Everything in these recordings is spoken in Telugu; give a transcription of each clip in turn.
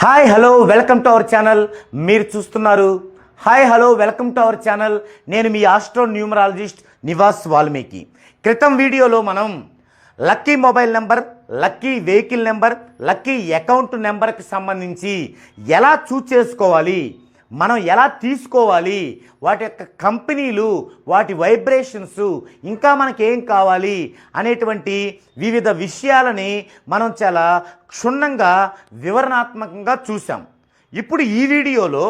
Hi hello welcome to our channel. మీరు చూస్తున్నారు hi hello welcome to our channel. నేను మీ ఆస్ట్రో న్యూమరాలజిస్ట్ నివాస్ వాల్మీకి. క్రితం వీడియోలో మనం lucky mobile number lucky vehicle number lucky account నెంబర్కి సంబంధించి ఎలా చూస్ చేసుకోవాలి మనం ఎలా తీసుకోవాలి? వాటి యొక్క కంపెనీలు వాటి వైబ్రేషన్స్ ఇంకా మనకి ఏం కావాలి? అనేటువంటి వివిధ విషయాలని మనం చాలా క్షుణ్ణంగా వివరణాత్మకంగా చూసాం ఇప్పుడు ఈ వీడియోలో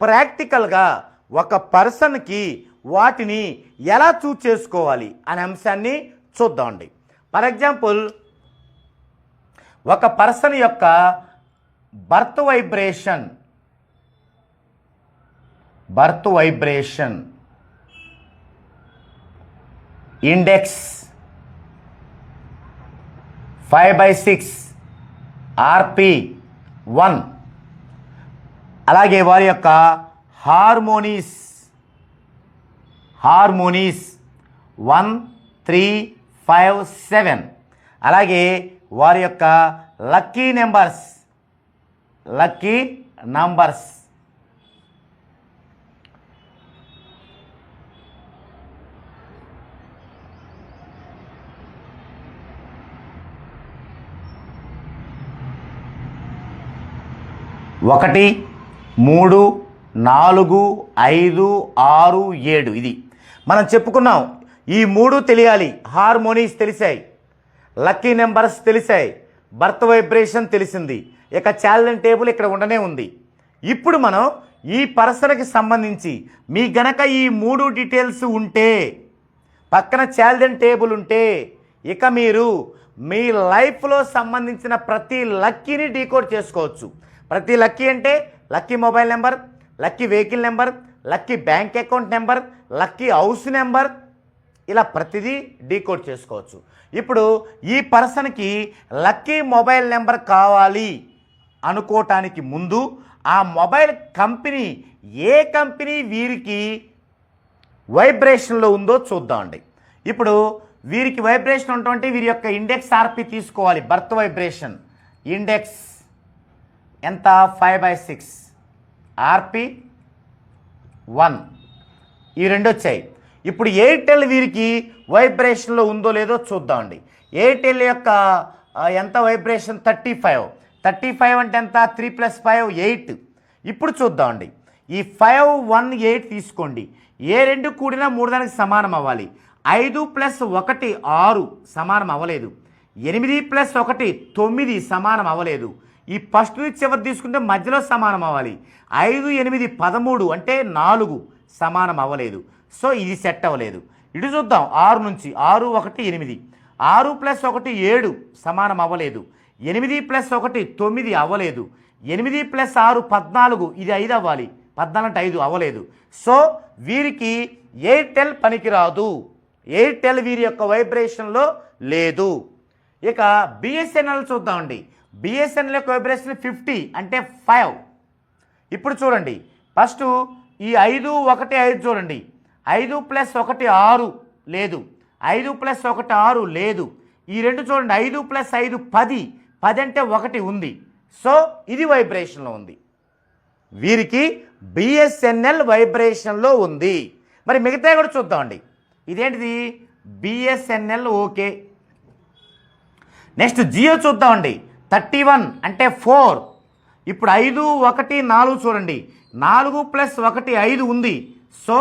ప్రాక్టికల్గా ఒక పర్సన్కి వాటిని ఎలా చూజ్ చేసుకోవాలి అనే అంశాన్ని చూద్దామండి ఫర్ ఎగ్జాంపుల్ ఒక పర్సన్ యొక్క birth vibration birth vibration index five by six RP one. అలాగే వారి యొక్క harmonies harmonies one three five seven. అలాగే వారి యొక్క లక్కీ నెంబర్స్ లక్కీ నంబర్స్. ఒకటి మూడు నాలుగు ఐదు ఆరు ఏడు. ఇది. మనం చెప్పుకున్నాం ఈ మూడు తెలియాలి. హార్మోనీస్ తెలిసాయి. లక్కీ నెంబర్స్ తెలిసాయి. బర్త్ వైబ్రేషన్ తెలిసింది. ఇక ఛాలెంజ్ టేబుల్ ఇక్కడ ఉండనే ఉంది. ఇప్పుడు మనం ఈ పర్సన్కి సంబంధించి మీ గనక ఈ మూడు డీటెయిల్స్ ఉంటే పక్కన ఛాలెంజ్ టేబుల్ ఉంటే ఇక మీరు మీ లైఫ్లో సంబంధించిన ప్రతి లక్కీని డీకోడ్ చేసుకోవచ్చు. ప్రతి లక్కీ అంటే lucky mobile number lucky vehicle number lucky bank account number lucky house number ఇలా ప్రతిదీ డీకోడ్ చేసుకోవచ్చు. ఇప్పుడు ఈ పర్సన్కి లక్కీ మొబైల్ నెంబర్ కావాలి అనుకోవటానికి ముందు ఆ మొబైల్ కంపెనీ ఏ కంపెనీ వీరికి వైబ్రేషన్లో ఉందో చూద్దామండి ఇప్పుడు వీరికి వైబ్రేషన్ ఉన్నటువంటి వీరి యొక్క ఇండెక్స్ ఆర్పి తీసుకోవాలి బర్త్ వైబ్రేషన్. ఇండెక్స్ ఎంత? Five by six RP one ఈ రెండు వచ్చాయి. ఇప్పుడు ఎయిర్టెల్ వీరికి వైబ్రేషన్లో ఉందో లేదో చూద్దామండి. ఎయిర్టెల్ యొక్క ఎంత vibration thirty five thirty five అంటే ఎంత? త్రీ ప్లస్ ఫైవ్ ఎయిట్ ఇప్పుడు చూద్దామండి. ఈ ఫైవ్ వన్ ఎయిట్ తీసుకోండి. ఏ రెండు కూడినా మూడు దానికి సమానం అవ్వాలి. ఐదు ప్లస్ ఒకటి ఆరు సమానం అవ్వలేదు. ఎనిమిది ప్లస్ ఒకటి తొమ్మిది సమానం అవ్వలేదు. ఈ ఫస్ట్ నుంచి చివరి తీసుకుంటే మధ్యలో సమానం అవ్వాలి. ఐదు ఎనిమిది పదమూడు అంటే నాలుగు సమానం అవ్వలేదు. సో ఇది సెట్ అవ్వలేదు. ఇటు చూద్దాం. ఆరు నుంచి ఆరు ఒకటి ఎనిమిది. ఆరు ప్లస్ ఒకటి ఏడు సమానం అవ్వలేదు. ఎనిమిది ప్లస్ ఒకటి తొమ్మిది అవ్వలేదు. ఎనిమిది ప్లస్ ఆరు పద్నాలుగు ఇది ఐదు అవ్వాలి. పద్నాలుగు అంటే ఐదు అవ్వలేదు. సో వీరికి ఎయిర్టెల్ పనికిరాదు. ఎయిర్టెల్ వీరి యొక్క వైబ్రేషన్లో లేదు. ఇక బిఎస్ఎన్ఎల్ చూద్దామండి. బిఎస్ఎన్ఎల్ యొక్క వైబ్రేషన్ ఫిఫ్టీ అంటే ఫైవ్ ఇప్పుడు చూడండి. ఫస్ట్ ఈ ఐదు ఒకటి ఐదు చూడండి. ఐదు ప్లస్ ఒకటి ఆరు లేదు. ఐదు ప్లస్ ఒకటి ఆరు లేదు. ఈ రెండు చూడండి. ఐదు ప్లస్ ఐదు పది. పది అంటే ఒకటి ఉంది. సో ఇది వైబ్రేషన్లో ఉంది. వీరికి బిఎస్ఎన్ఎల్ వైబ్రేషన్లో ఉంది. మరి మిగతా కూడా చూద్దామండి. ఇదేంటిది? బిఎస్ఎన్ఎల్ ఓకే నెక్స్ట్ జియో చూద్దామండి. థర్టీ వన్ అంటే ఫోర్. ఇప్పుడు ఐదు ఒకటి నాలుగు చూడండి. నాలుగు ప్లస్ ఒకటి ఐదు ఉంది. సో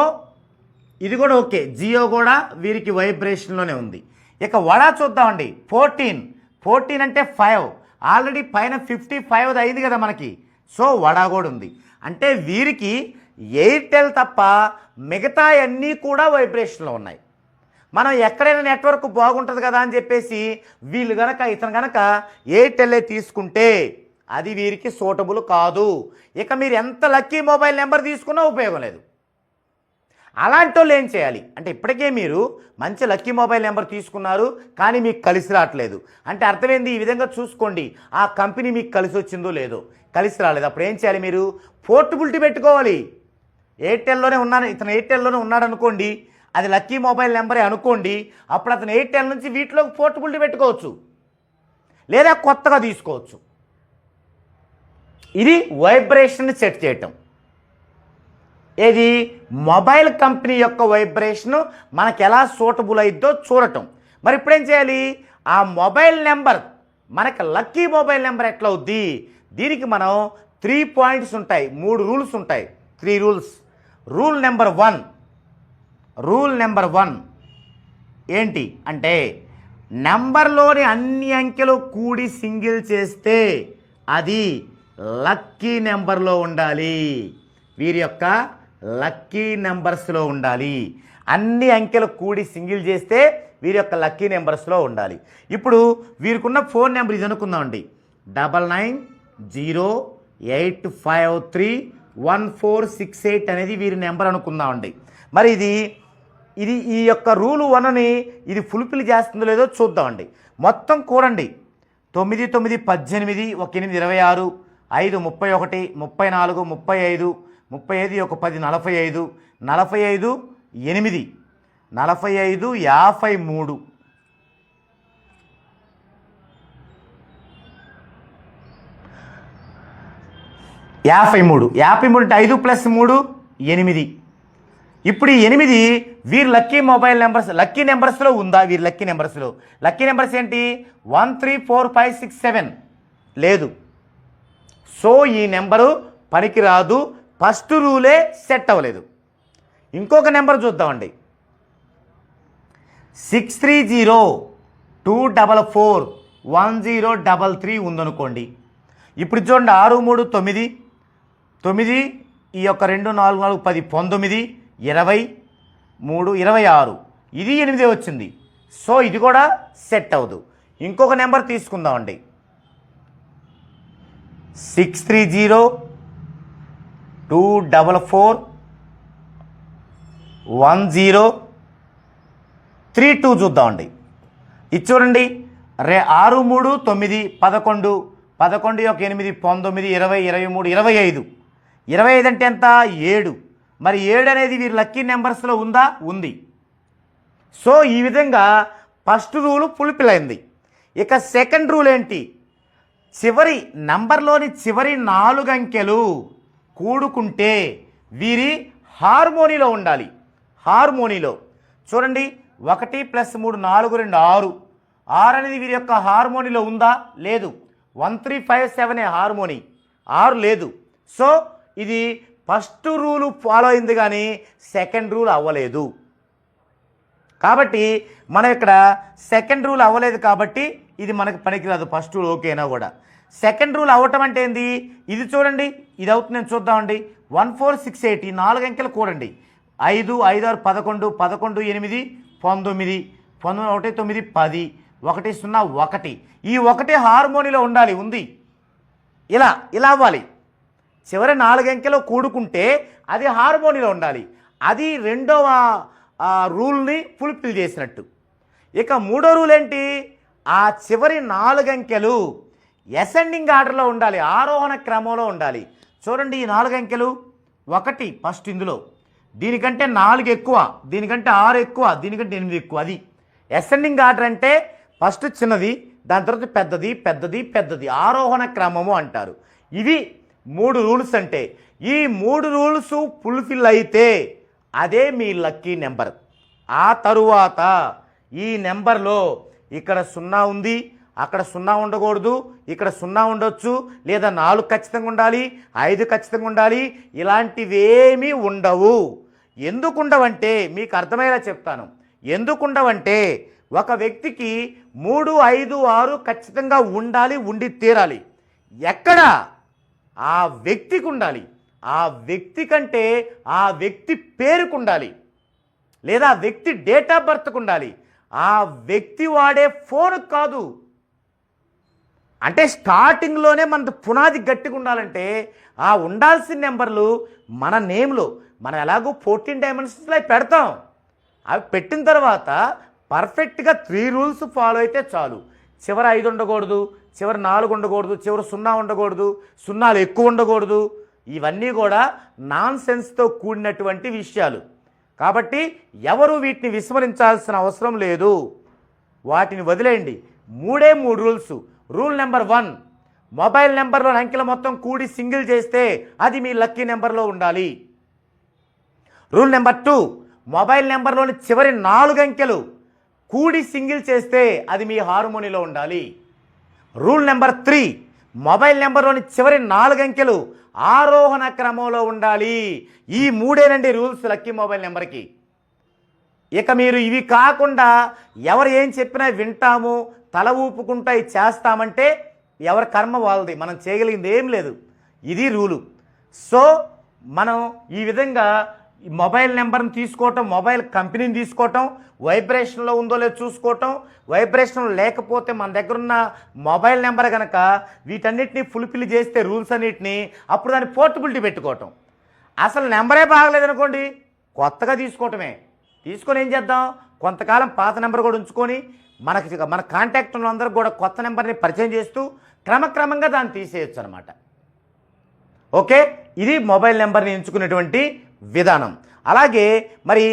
ఇది కూడా ఓకే. జియో కూడా వీరికి వైబ్రేషన్లోనే ఉంది. ఇక వడా చూద్దామండి. ఫోర్టీన్. ఫోర్టీన్ అంటే ఫైవ్. ఆల్రెడీ పైన ఫిఫ్టీ ఫైవ్ అయింది కదా మనకి. సో వడా కూడా ఉంది. అంటే వీరికి ఎయిర్టెల్ తప్ప మిగతా అన్నీ కూడా వైబ్రేషన్లో ఉన్నాయి. మనం ఎక్కడైనా నెట్వర్క్ బాగుంటుంది కదా అని చెప్పేసి వీళ్ళు గనక ఇతను గనక ఎయిర్టెల్లే తీసుకుంటే అది వీరికి సూటబుల్ కాదు. ఇక మీరు ఎంత లక్కీ మొబైల్ నెంబర్ తీసుకున్నా ఉపయోగం లేదు. అలాంటి వాళ్ళు ఏం చేయాలి? అంటే ఇప్పటికే మీరు మంచి లక్కీ మొబైల్ నెంబర్ తీసుకున్నారు కానీ మీకు కలిసి రావట్లేదు. అంటే అర్థమైంది? ఈ విధంగా చూసుకోండి. ఆ కంపెనీ మీకు కలిసి వచ్చిందో లేదో. కలిసి రాలేదు. అప్పుడు ఏం చేయాలి మీరు? పోర్టబిలిటీ పెట్టుకోవాలి. ఎయిర్టెల్లోనే ఉన్నాను. ఇతను ఎయిర్టెల్లోనే ఉన్నాడు అనుకోండి అది లక్కీ మొబైల్ నెంబరే అనుకోండి అప్పుడు అతను ఎయిర్టెల్ నుంచి వీటిలో పోర్టబిలిటీ పెట్టుకోవచ్చు. లేదా కొత్తగా తీసుకోవచ్చు. ఇది వైబ్రేషన్ సెట్ చేయటం. ఏది? మొబైల్ కంపెనీ యొక్క వైబ్రేషన్ మనకు ఎలా సూటబుల్ అయిద్దో చూడటం. మరి ఇప్పుడేం చేయాలి? ఆ మొబైల్ నెంబర్ మనకి లక్కీ మొబైల్ నెంబర్ ఎట్లా అవుద్ది దీనికి మనం త్రీ పాయింట్స్ ఉంటాయి మూడు రూల్స్ ఉంటాయి. Three rules. Rule number one rule number one. ఏంటి? అంటే నెంబర్లోని అన్ని అంకెలు కూడి సింగిల్ చేస్తే అది లక్కీ నెంబర్లో ఉండాలి. వీరి యొక్క లక్కీ నెంబర్స్లో ఉండాలి. అన్ని అంకెలు కూడి సింగిల్ చేస్తే వీరి యొక్క లక్కీ నెంబర్స్లో ఉండాలి. ఇప్పుడు వీరికున్న ఫోన్ నెంబర్ ఇది అనుకుందామండి double nine zero eight five three one four six eight అనేది వీరి నెంబర్ అనుకుందామండి మరి ఇది ఇది ఈ యొక్క రూలు వనని ఇది ఫుల్ఫిల్ చేస్తుందో లేదో చూద్దామండి. మొత్తం కూడండి తొమ్మిది తొమ్మిది పద్దెనిమిది ఒక ఎనిమిది ఇరవై ఆరు ఐదు ముప్పై ఒకటి ముప్పై నాలుగు ముప్పై ఐదు ముప్పై ఐదు ఒక పది నలభై ఐదు నలభై ఐదు ఎనిమిది నలభై ఐదు యాభై మూడు. యాభై మూడు. యాభై మూడు అంటే ఐదు ప్లస్ మూడు ఎనిమిది. ఇప్పుడు ఈ ఎనిమిది వీరి లక్కీ మొబైల్ నెంబర్స్ లక్కీ నెంబర్స్లో ఉందా వీరి లక్కీ నెంబర్స్లో? లక్కీ నెంబర్స్ ఏంటి? One three four five six seven. లేదు. సో ఈ నెంబరు పనికిరాదు ఫస్ట్ రూలే సెట్ అవ్వలేదు. ఇంకొక నెంబర్ చూద్దామండి. Six three zero two double four one zero double three ఉందనుకోండి. ఇప్పుడు చూడండి ఆరు మూడు తొమ్మిది తొమ్మిది ఈ యొక్క రెండు నాలుగు నాలుగు పది పంతొమ్మిది ఇరవై మూడు ఇరవై ఆరు. ఇది ఎనిమిది వచ్చింది. సో ఇది కూడా సెట్ అవ్వదు. ఇంకొక నెంబర్ తీసుకుందామండి. Six three zero two double four one zero three two చూద్దామండి. ఇది చూడండి. రే ఆరు మూడు తొమ్మిది పదకొండు పదకొండు యొక్క ఎనిమిది పంతొమ్మిది ఇరవై ఇరవై మూడు ఇరవై ఐదు. ఇరవై ఐదు అంటే ఎంత? ఏడు. మరి ఏడు అనేది వీరి లక్కీ నెంబర్స్లో ఉందా? ఉంది. సో ఈ విధంగా ఫస్ట్ రూల్ ఫుల్ఫిల్ అయింది ఇక సెకండ్ రూల్ ఏంటి? చివరి నంబర్లోని చివరి నాలుగు అంకెలు కూడుకుంటే వీరి హార్మోనీలో ఉండాలి. హార్మోనీలో. చూడండి ఒకటి ప్లస్ మూడు నాలుగు రెండు ఆరు. ఆరు అనేది వీరి యొక్క హార్మోనీలో ఉందా? లేదు. వన్ త్రీ ఫైవ్ సెవెన్ ఏ హార్మోనీ. ఆరు లేదు. సో ఇది ఫస్ట్ రూలు ఫాలో అయింది కానీ సెకండ్ రూల్ అవ్వలేదు. కాబట్టి మనం ఇక్కడ సెకండ్ రూల్ అవ్వలేదు కాబట్టి ఇది మనకు పనికిరాదు ఫస్ట్ రూల్ ఓకేనా కూడా. సెకండ్ రూల్ అవ్వటం అంటే ఏంది? ఇది చూడండి ఇది అవుతుంది నేను చూద్దామండి. వన్ ఫోర్ సిక్స్ ఎయిట్ ఈ నాలుగు అంకెలు కూడండి. ఐదు ఐదు ఆరు పదకొండు పదకొండు ఎనిమిది పంతొమ్మిది పంతొమ్మిది ఒకటి తొమ్మిది పది ఒకటి సున్నా ఒకటి. ఈ ఒకటి హార్మోనీలో ఉండాలి ఉంది. ఇలా ఇలా అవ్వాలి. చివరి నాలుగంకెలో కూడుకుంటే అది హార్మోనీలో ఉండాలి. అది రెండవ రూల్ని ఫుల్ఫిల్ చేసినట్టు. ఇక మూడో రూల్ ఏంటి? ఆ చివరి నాలుగంకెలు ఎసెండింగ్ ఆర్డర్లో ఉండాలి ఆరోహణ క్రమంలో ఉండాలి. చూడండి ఈ నాలుగంకెలు. ఒకటి ఫస్ట్ ఇందులో. దీనికంటే నాలుగు ఎక్కువ దీనికంటే ఆరు ఎక్కువ దీనికంటే ఎనిమిది ఎక్కువ. అది ఎసెండింగ్ ఆర్డర్ అంటే ఫస్ట్ చిన్నది దాని తర్వాత పెద్దది పెద్దది పెద్దది. ఆరోహణ క్రమము అంటారు. ఇది మూడు రూల్స్ అంటే ఈ మూడు రూల్స్ ఫుల్ఫిల్ అయితే అదే మీ లక్కీ నెంబర్. ఆ తరువాత ఈ నెంబర్లో ఇక్కడ సున్నా ఉంది అక్కడ సున్నా ఉండకూడదు ఇక్కడ సున్నా ఉండొచ్చు లేదా నాలుగు ఖచ్చితంగా ఉండాలి ఐదు ఖచ్చితంగా ఉండాలి ఇలాంటివేమీ ఉండవు. ఎందుకు ఉండవంటే మీకు అర్థమయ్యేలా చెప్తాను. ఎందుకు ఉండవంటే ఒక వ్యక్తికి మూడు ఐదు ఆరు ఖచ్చితంగా ఉండాలి ఉండి తీరాలి. ఎక్కడ? ఆ వ్యక్తికి ఉండాలి ఆ వ్యక్తి కంటే ఆ వ్యక్తి పేరుకు ఉండాలి లేదా వ్యక్తి డేట్ ఆఫ్ బర్త్కు ఉండాలి ఆ వ్యక్తి వాడే ఫోన్ కాదు. అంటే స్టార్టింగ్లోనే మన పునాది గట్టిగా ఉండాలంటే ఆ ఉండాల్సిన నెంబర్లు మన నేమ్లో మనం ఎలాగో ఫోర్టీన్ డైమెన్షన్స్లో పెడతాం. అవి పెట్టిన తర్వాత పర్ఫెక్ట్గా త్రీ రూల్స్ ఫాలో అయితే చాలు. చివరి ఐదు ఉండకూడదు చివరి నాలుగు ఉండకూడదు చివరి సున్నా ఉండకూడదు సున్నాలు ఎక్కువ ఉండకూడదు. ఇవన్నీ కూడా నాన్ సెన్స్తో కూడినటువంటి విషయాలు. కాబట్టి ఎవరు వీటిని విస్మరించాల్సిన అవసరం లేదు. వాటిని వదిలేయండి. మూడే మూడు rules. Rule number one mobile నెంబర్లో అంకెల మొత్తం కూడి సింగిల్ చేస్తే అది మీ లక్కీ నెంబర్లో ఉండాలి. రూల్ నెంబర్ టూ మొబైల్ నెంబర్లోని చివరి నాలుగు అంకెలు కూడి సింగిల్ చేస్తే అది మీ హార్మోనీలో ఉండాలి. రూల్ నెంబర్ త్రీ మొబైల్ నెంబర్లోని చివరి నాలుగు అంకెలు ఆరోహణ క్రమంలో ఉండాలి. ఈ మూడేనండి రూల్స్ లక్కీ మొబైల్ నెంబర్కి. ఇక మీరు ఇవి కాకుండా ఎవరు ఏం చెప్పినా వింటాము తల ఊపుకుంటా ఇది చేస్తామంటే ఎవరి కర్మ వాళ్ళది మనం చేయగలిగింది ఏం లేదు. ఇది రూలు. సో మనం ఈ విధంగా మొబైల్ నెంబర్ని తీసుకోవటం మొబైల్ కంపెనీని తీసుకోవటం వైబ్రేషన్లో ఉందో లేదో చూసుకోవటం వైబ్రేషన్ లేకపోతే మన దగ్గర ఉన్న మొబైల్ నెంబర్ కనుక వీటన్నిటిని ఫుల్ఫిల్ చేస్తే రూల్స్ అన్నిటిని అప్పుడు దాన్ని పోర్టబిలిటీ పెట్టుకోవటం. అసలు నెంబరే బాగలేదనుకోండి కొత్తగా తీసుకోవటమే. తీసుకొని ఏం చేద్దాం? కొంతకాలం పాత నెంబర్ కూడా ఉంచుకొని మనకి మన కాంటాక్ట్ అందరూ కూడా కొత్త నెంబర్ని పరిచయం చేస్తూ క్రమక్రమంగా దాన్ని తీసేయచ్చు అనమాట ఓకే? ఇది మొబైల్ నెంబర్ని ఎంచుకునేటువంటి విధానం. అలాగే మరి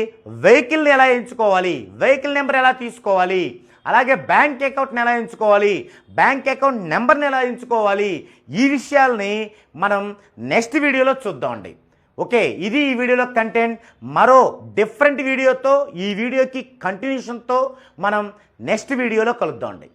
వెహికల్ని ఎలా ఎంచుకోవాలి? వెహికల్ నెంబర్ ఎలా తీసుకోవాలి? అలాగే బ్యాంక్ అకౌంట్ని ఎలా ఎంచుకోవాలి? బ్యాంక్ అకౌంట్ నెంబర్ని ఎలా ఎంచుకోవాలి? ఈ విషయాల్ని మనం నెక్స్ట్ వీడియోలో చూద్దామండి ఓకే ఇది ఈ వీడియోలో కంటెంట్ మరో డిఫరెంట్ వీడియోతో ఈ వీడియోకి కంటిన్యూషన్తో మనం నెక్స్ట్ వీడియోలో కలుద్దామండి